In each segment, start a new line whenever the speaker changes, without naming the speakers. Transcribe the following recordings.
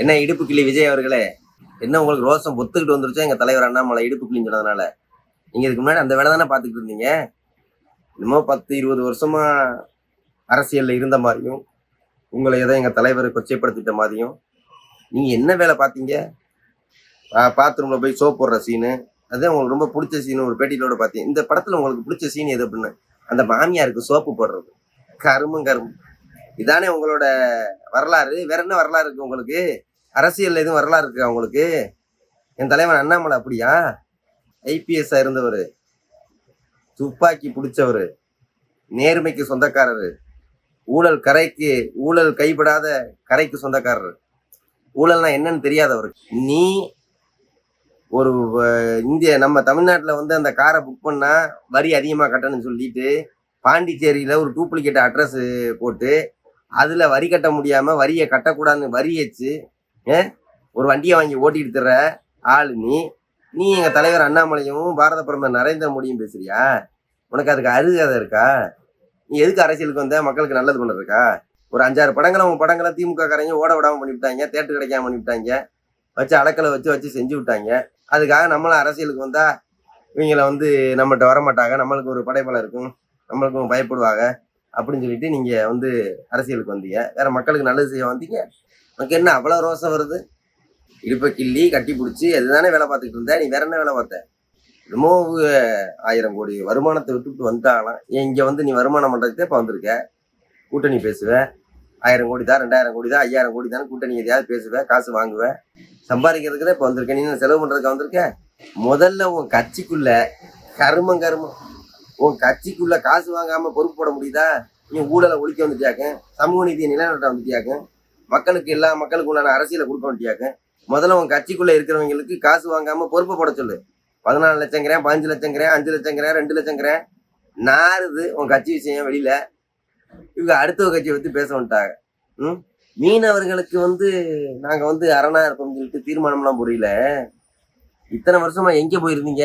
என்ன இடுப்பு கிளி விஜய் அவர்களே? என்ன உங்களுக்கு ரோசம் ஒத்துக்கிட்டு வந்துருச்சோ? எங்கள் தலைவர் அண்ணாமலை இடுப்பு கிளின்னு சொன்னதுனால. நீங்கள் இதுக்கு முன்னாடி அந்த வேலை தானே பார்த்துக்கிட்டு இருந்தீங்க? இன்னமும் பத்து இருபது வருஷமா அரசியலில் இருந்த மாதிரியும் உங்களை எதை எங்கள் தலைவர் கொச்சைப்படுத்திட்ட மாதிரியும் நீங்கள் என்ன வேலை பார்த்தீங்க? பாத்ரூமில் போய் சோப் போடுற சீனு அது உங்களுக்கு ரொம்ப பிடிச்ச சீன் ஒரு பேட்டியிலோட பார்த்தீங்க. இந்த படத்தில் உங்களுக்கு பிடிச்ச சீன் எது அப்படின்னு? அந்த மாமியாருக்கு சோப்பு போடுறது. கருமும் கரும்பு இதானே உங்களோட வரலாறு? வேற என்ன வரலாறு இருக்கு உங்களுக்கு? அரசியல் எதுவும் வரலாறு இருக்கா உங்களுக்கு? என் தலைவன் அண்ணாமலை அப்படியா? ஐபிஎஸ் இருந்தவர். துப்பாக்கி பிடிச்சவர். நேர்மைக்கு சொந்தக்காரர். ஊழல் கரைக்கு ஊழல் கைப்படாத கரைக்கு சொந்தக்காரர். ஊழல்னா என்னன்னு தெரியாதவர் நீ ஒரு இந்திய நம்ம தமிழ்நாட்டில் வந்து அந்த காரை புக் பண்ணால் வரி அதிகமாக கட்டணும்னு சொல்லிட்டு பாண்டிச்சேரியில் ஒரு டூப்ளிகேட் அட்ரஸ் போட்டு அதில் வரி கட்ட முடியாமல் வரியை கட்டக்கூடாதுன்னு வரி வச்சு ஒரு வண்டியை வாங்கி ஓட்டிட்டு தர்ற ஆள் நீ. நீ எங்கள் தலைவர் அண்ணாமலையும் பாரத பிரதமர் நரேந்திர மோடியும் பேசுறியா? உனக்கு அதுக்கு அருகதை இருக்கா? நீ எதுக்கு அரசியலுக்கு வந்த? மக்களுக்கு நல்லது பண்ணுறதுக்கா ஒரு அஞ்சாறு படங்களை உன் படங்களை திமுக காரங்க ஓட விடாமல் பண்ணிவிட்டாங்க தேட்டர் கிடைக்காம பண்ணிவிட்டாங்க வச்சு அடக்கலை வச்சு வச்சு செஞ்சு விட்டாங்க. அதுக்காக நம்மளும் அரசியலுக்கு வந்தா இவங்கள வந்து நம்மகிட்ட வரமாட்டாங்க. நம்மளுக்கு ஒரு படைப்பலம் இருக்கும். நம்மளுக்கும் பயப்படுவாங்க. அப்படின்னு சொல்லிட்டு நீங்கள் வந்து அரசியலுக்கு வந்தீங்க. வேற மக்களுக்கு நல்லது செய்ய வந்தீங்க. உனக்கு என்ன அவ்வளோ ரோசம் வருது? இடுப்பை கிள்ளி கட்டி பிடிச்சி அதுதானே வேலை பார்த்துக்கிட்டு இருந்த? நீ வேற என்ன வேலை பார்த்த? என்னமோ ஆயிரம் கோடி வருமானத்தை விட்டுவிட்டு வந்துட்டாங்களாம். ஏன் இங்கே வந்து நீ வருமானம் பண்ணுறதுக்கே இப்போ வந்திருக்க? கூட்டணி பேசுவேன் ஆயிரம் கோடி தான் ரெண்டாயிரம் கோடி தான் ஐயாயிரம் கோடி தான் கூட்டணி எதையாவது பேசுவேன் காசு வாங்குவேன் சம்பாதிக்கிறதுக்கு தான் இப்போ வந்திருக்கேன் நீ செலவு பண்ணுறதுக்கு வந்திருக்க? முதல்ல உன் கட்சிக்குள்ள கருமம் கருமம். உன் கட்சிக்குள்ள காசு வாங்காமல் பொறுப்பு போட முடியுதா? நீ ஊழலை ஒழிக்க வந்துட்டியாக்க சமூக நீதியை நிலைநாட்ட வந்துட்டியாக்க மக்களுக்கு எல்லா மக்களுக்கு உண்டான அரசியலை கொடுக்க வேண்டியாக்க. முதல்ல உன் கட்சிக்குள்ள இருக்கிறவங்களுக்கு காசு வாங்காம பொறுப்பு போட சொல்லு. பதினாலு லட்சங்கிறேன் பதினஞ்சு லட்சங்கிறேன் அஞ்சு லட்சங்கிறேன் ரெண்டு லட்சங்கிறேன் நாறுது உன் கட்சி விஷயம் வெளியில. இவங்க அடுத்த கட்சியை பத்தி பேச வந்துட்டாங்க. ம்? மீனவர்களுக்கு வந்து நாங்க வந்து அரணா இருப்போம்னு சொல்லிட்டு தீர்மானம்லாம் புரியல. இத்தனை வருஷமா எங்க போயிருந்தீங்க?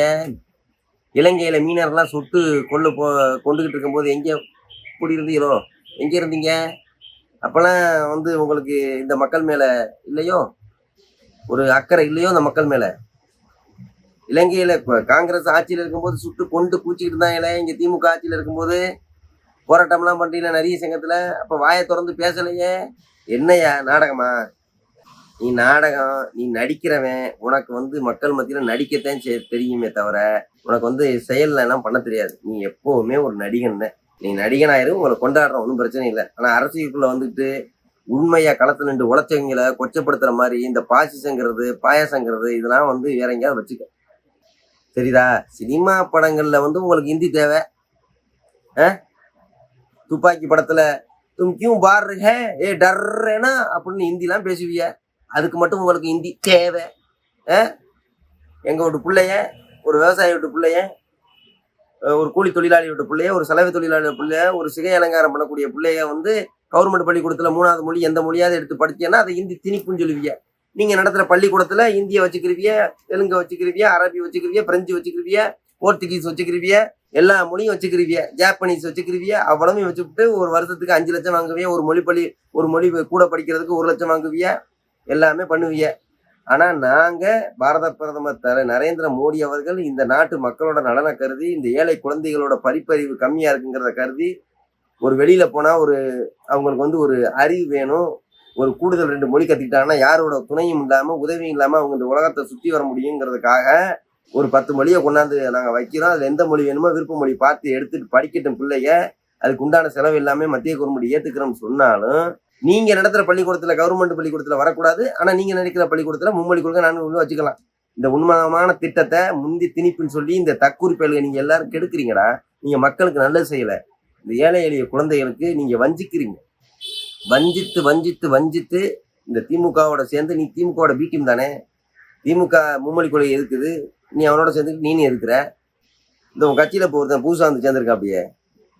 இலங்கையில மீனவர்கள்லாம் சுட்டு கொள்ளு போ கொண்டுகிட்டு இருக்கும்போது எங்க இப்படி இருந்தீங்களோ எங்க இருந்தீங்க? அப்பெல்லாம் வந்து உங்களுக்கு இந்த மக்கள் மேல இல்லையோ? ஒரு அக்கறை இல்லையோ இந்த மக்கள் மேல? இலங்கையில காங்கிரஸ் ஆட்சியில இருக்கும்போது சுட்டு கொண்டு பூச்சிக்கிட்டு இருந்தாங்களே இங்க திமுக ஆட்சியில இருக்கும்போது போராட்டம்லாம் பண்றீங்களா நிறைய சங்கத்துல அப்ப வாயை திறந்து பேசலையே? என்னையா நாடகமா? நீ நாடகம் நீ நடிக்கிறவன் உனக்கு வந்து மக்கள் மத்தியில நடிக்கத்தான் செ- தெரியுமே தவிர உனக்கு வந்து செயல்ல எல்லாம் பண்ண தெரியாது. நீ எப்பவுமே ஒரு நடிகன் தான். நீ நடிகனாயிரு உங்களை கொண்டாடுற ஒன்றும் பிரச்சனை இல்லை. ஆனால் அரசியலுக்குள்ள வந்துட்டு உண்மையா களத்து நின்று உழைச்சவங்களை கொச்சப்படுத்துற மாதிரி இந்த பாசிசங்கிறது பாயாசங்கிறது இதெல்லாம் வந்து வேற எங்கேயாவது வச்சுக்க. சரிதா சினிமா படங்கள்ல வந்து உங்களுக்கு ஹிந்தி தேவை. ஆ? துப்பாக்கி படத்துல தும் கியூ பார் ஹே ஏ டர்ரேனா அப்படின்னு ஹிந்திலாம் பேசுவிய. அதுக்கு மட்டும் உங்களுக்கு ஹிந்தி தேவை. ஆ? எங்க வீட்டு பிள்ளைய ஒரு விவசாயி வீட்டு பிள்ளைய ஒரு கூலி தொழிலாளி பிள்ளைய ஒரு சலவை தொழிலாளியோட பிள்ளைய ஒரு சிகை அலங்காரம் பண்ணக்கூடிய பிள்ளைய வந்து கவர்மெண்ட் பள்ளிக்கூடத்துல மூணாவது மொழி எந்த மொழியாவது எடுத்து படிச்சீங்கன்னா அதை ஹிந்தி திணிப்புன்னு சொல்லுவீங்க. நீங்க நடத்துற பள்ளிக்கூடத்துல இந்திய வச்சுக்கிருவிய தெலுங்க வச்சுக்கிருவிய அரபி வச்சுக்கிருவிய பிரெஞ்சு வச்சுக்கிருவிய போர்த்துகீஸ் வச்சுக்கிருவிய எல்லா மொழியும் வச்சுக்கிருவிய ஜாப்பனீஸ் வச்சுக்கிருவிய அவ்வளவு வச்சுக்கிட்டு ஒரு வருஷத்துக்கு அஞ்சு லட்சம் வாங்குவிய ஒரு மொழி பள்ளி ஒரு மொழி கூட படிக்கிறதுக்கு ஒரு லட்சம் வாங்குவிய எல்லாமே பண்ணுவிய. ஆனா நாங்க பாரத பிரதமர் தர நரேந்திர மோடி அவர்கள் இந்த நாட்டு மக்களோட நலனை கருதி இந்த ஏழை குழந்தைகளோட படிப்பறிவு கம்மியா இருக்குங்கிறத கருதி ஒரு வெளியில போனா ஒரு அவங்களுக்கு வந்து ஒரு அறிவு வேணும் ஒரு கூடுதல் ரெண்டு மொழி கத்துக்கிட்டாங்கன்னா யாரோட துணையும் இல்லாம உதவியும் இல்லாம அவங்க இந்த உலகத்தை சுத்தி வர முடியுங்கிறதுக்காக ஒரு பத்து மொழியை கொண்டாந்து நாங்க வைக்கிறோம். அதுல எந்த மொழி வேணுமோ விருப்ப மொழி பார்த்து எடுத்துட்டு படிக்கட்டும் பிள்ளைய அதுக்கு உண்டான செலவு எல்லாமே மத்திய கவர்மெண்ட் ஏத்துக்கிறோம்னு சொன்னாலும் நீங்க நடத்துற பள்ளிக்கூடத்துல கவர்மெண்ட் பள்ளிக்கூடத்துல வரக்கூடாது. ஆனா நீங்க நினைக்கிற பள்ளிக்கூடத்துல மும்மொழி கொள்கை நான்கு கொள்கை வச்சுக்கலாம். இந்த உண்மையான திட்டத்தை முந்தி திணிப்புன்னு சொல்லி இந்த தற்குறிப்பைகளை நீங்க எல்லாரும் கெடுக்குறீங்கடா. நீங்க மக்களுக்கு நல்லது செய்யல. இந்த ஏழை எளிய குழந்தைகளுக்கு நீங்க வஞ்சிக்கிறீங்க. வஞ்சித்து வஞ்சித்து வஞ்சித்து இந்த திமுகவோட சேர்ந்து நீ திமுகவோட பி தானே? திமுக மும்மொழி கொள்கை இருக்குது நீ அவனோட சேர்ந்து நீ இருக்கிற இந்த உன் கட்சியில இப்போ புதுசாக வந்து சேர்ந்துருக்கா அப்படியே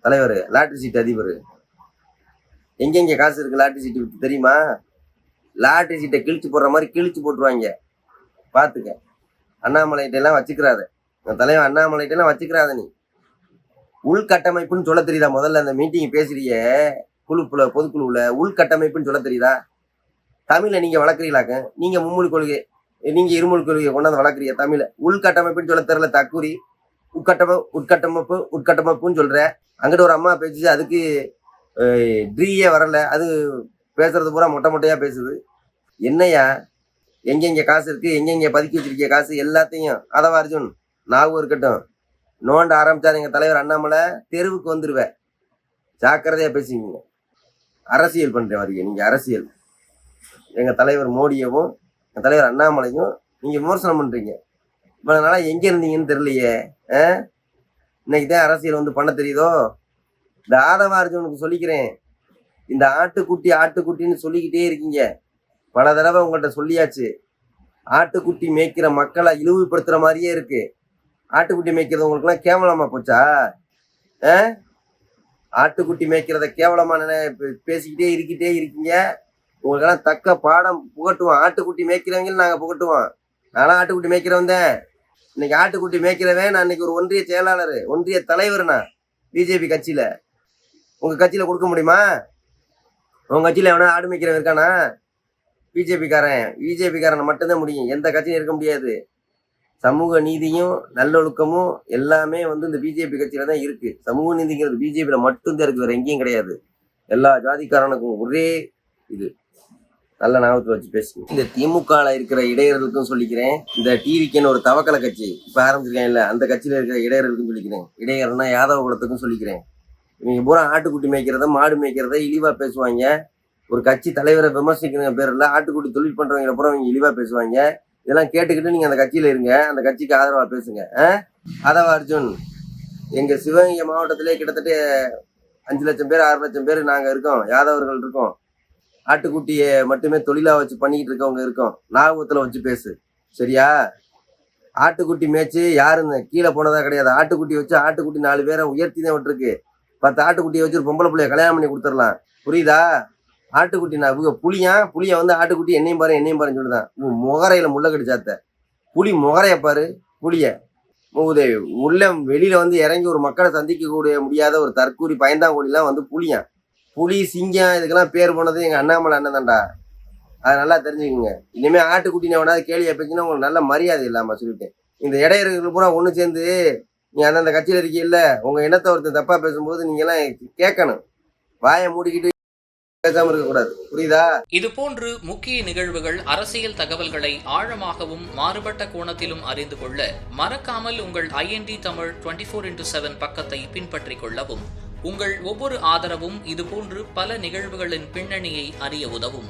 தலைவர் லாட்ரி சீட் அதிபர். எங்கெங்க காசு இருக்கு லாட்ரி சீட்டு தெரியுமா? லாட்ரி சீட்டை கிழிச்சு போடுற மாதிரி கிழிச்சு போட்டுருவாங்க. பார்த்துக்க அண்ணாமலைகிட்டெல்லாம் வச்சுக்கிறாத. உன் தலைவன் அண்ணாமலைகிட்டெல்லாம் வச்சுக்கிறாத நீ. உள்கட்டமைப்புன்னு சொல்ல தெரியுதா? முதல்ல அந்த மீட்டிங் பேசுறிய. குழுப்புல பொதுக்குழுவில் உள்கட்டமைப்புன்னு சொல்ல தெரியுதா? தமிழை நீங்கள் வளர்க்குறீங்களாக்க? நீங்கள் மும்மொழி கொள்கை நீங்கள் இருமொழி கொள்கையை கொண்டாந்து வளர்க்குறீங்க தமிழை. உள்கட்டமைப்புன்னு சொல்ல தெரியல தக்குரி உட்கட்டமை உட்கட்டமைப்பு உட்கட்டமைப்புன்னு சொல்கிற அங்கிட்ட ஒரு அம்மா பேசிச்சு அதுக்கு ட்ரீயே வரல. அது பேசுறது பூரா மொட்டை மொட்டையா பேசுது. என்னையா எங்கெங்க காசு இருக்கு? எங்கெங்க பதுக்கி வச்சிருக்க காசு? எல்லாத்தையும். அதவா அர்ஜுன். நாகூர் இருக்கட்டும். நோண்ட ஆரம்பிச்சார் எங்கள் தலைவர் அண்ணாமலை தெருவுக்கு வந்துடுவேன் ஜாக்கிரதையாக பேசுவீங்க அரசியல் பண்ணுறேன் வரீங்க நீங்கள் அரசியல். எங்கள் தலைவர் மோடியவும் எங்கள் தலைவர் அண்ணாமலையும் நீங்கள் விமர்சனம் பண்ணுறீங்க இவ்வளோ நாளாக எங்கே இருந்தீங்கன்னு தெரியலையே ஆ? இன்னைக்கு தான் அரசியல் வந்து பண்ண தெரியுதோ? இந்த ஆதவ அர்ஜுனுக்கு சொல்லிக்கிறேன். இந்த ஆட்டுக்குட்டி ஆட்டுக்குட்டின்னு சொல்லிக்கிட்டே இருக்கீங்க. பல தடவை உங்கள்கிட்ட சொல்லியாச்சு. ஆட்டுக்குட்டி மேய்க்கிற மக்களை இழிவுபடுத்துகிற மாதிரியே இருக்கு. ஆட்டுக்குட்டி மேய்க்கிறது உங்களுக்குலாம் கேவலமாக போச்சா? ஆ? ஆட்டுக்குட்டி மேய்க்கிறத கேவலமாக நினை பேசிக்கிட்டே இருக்கிட்டே இருக்கீங்க. உங்களுக்கெல்லாம் தக்க பாடம் புகட்டுவோம் ஆட்டுக்குட்டி மேய்க்கிறவங்க நாங்கள் புகட்டுவோம். நானும் ஆட்டுக்குட்டி மேய்க்கிறவன் தான் இன்னைக்கு ஆட்டுக்குட்டி மேய்க்கிறவன் நான் இன்னைக்கு ஒரு ஒன்றிய செயலாளர் ஒன்றிய தலைவர் நான் பிஜேபி கட்சியில். உங்க கட்சியில கொடுக்க முடியுமா? உங்க கட்சியில எவனா ஆடு மேய்க்கிறவன் இருக்கானா? பிஜேபிக்காரன். பிஜேபிக்காரன் மட்டும்தான் முடியும். எந்த கட்சியும் இருக்க முடியாது. சமூக நீதியும் நல்லொழுக்கமும் எல்லாமே வந்து இந்த பிஜேபி கட்சியில தான் இருக்கு. சமூக நீதிங்கிறது பிஜேபியில மட்டும்தான் இருக்கு வேற எங்கேயும் கிடையாது. எல்லா ஜாதிக்காரனுக்கும் ஒரே இது. நல்ல ஞாபகத்தில் வச்சு பேசுங்க. இந்த திமுகல இருக்கிற இடையர்களுக்கும் சொல்லிக்கிறேன். இந்த டிவிக்குன்னு ஒரு தவக்கலை கட்சி இப்ப ஆரம்பிச்சிருக்கேன் இல்ல அந்த கட்சியில இருக்கிற இடையர்களுக்கும் சொல்லிக்கிறேன். இடையர்னா யாதவ குலத்துக்கும் சொல்லிக்கிறேன். இவங்க பூரா ஆட்டுக்குட்டி மேய்க்கிறத மாடு மேய்க்கிறத இழிவா பேசுவாங்க. ஒரு கட்சி தலைவரை விமர்சிக்கிற பேர்ல ஆட்டுக்குட்டி தொழில் பண்றவங்க பூரா இவங்க இழிவா பேசுவாங்க. இதெல்லாம் கேட்டுக்கிட்டு நீங்க அந்த கட்சியில இருங்க. அந்த கட்சிக்கு ஆதரவா பேசுங்க. அதவா அர்ஜுன் எங்க சிவகங்கை மாவட்டத்திலே கிட்டத்தட்ட அஞ்சு லட்சம் பேர் ஆறு லட்சம் பேர் நாங்க இருக்கோம். யாதவர்கள் இருக்கோம். ஆட்டுக்குட்டியை மட்டுமே தொழிலா வச்சு பண்ணிக்கிட்டு இருக்கவங்க இருக்கோம். ஞாபகத்துல வச்சு பேசு. சரியா? ஆட்டுக்குட்டி மேய்ச்சி யாருன்னு கீழே போனதா கிடையாது. ஆட்டுக்குட்டி வச்சு ஆட்டுக்குட்டி நாலு பேரை உயர்த்தி தான் விட்டுருக்கு. பத்து ஆட்டுக்குட்டியை வச்சு ஒரு பொம்பளை பிள்ளைய கல்யாணம் பண்ணி கொடுத்துடலாம். புரியுதா? ஆட்டுக்குட்டி நான் இவங்க புளியா புளிய வந்து ஆட்டுக்குட்டி என்னையும் பாரு என்னையும் பாருன்னு சொல்லுதான் உன் முகரையில முள்ள கடிச்சாத்த புளி முகரைய பாரு புளிய உதவி உள்ள வெளியில வந்து இறங்கி ஒரு மக்களை சந்திக்கக்கூடிய முடியாத ஒரு தற்கூரி பயந்தாங்கோடிலாம் வந்து புளியான் புலி சிங்கம் இதுக்கெல்லாம் பேர் போனது எங்க அண்ணாமலை அண்ணன் தான்டா. அதை நல்லா தெரிஞ்சுக்கோங்க. இனிமே ஆட்டுக்குட்டி வேணாவது கேள்வி எப்பச்சுன்னா உங்களுக்கு நல்ல மரியாதை இல்லாம சொல்லிட்டேன். இந்த இடையர்கள் பூரா ஒன்று சேர்ந்து நீ அந்தந்த கட்சியில இருக்கீல்ல உங்க இனத்தை ஒருத்தன் தப்பா பேசும்போது நீங்க எல்லாம் கேட்கணும். வாயை மூடிக்கிட்டு பேசாம இருக்க கூடாது
முக்கிய நிகழ்வுகள் அரசியல் தகவல்களை ஆழமாகவும் மாறுபட்ட கோணத்திலும் அறிந்து கொள்ள மறக்காமல் உங்கள் IND Tamil twenty four into seven பக்கத்தை பின்பற்றிக் கொள்ளவும் உங்கள் ஒவ்வொரு ஆதரவும் இதுபோன்று பல நிகழ்வுகளின் பின்னணியை அறிய உதவும்.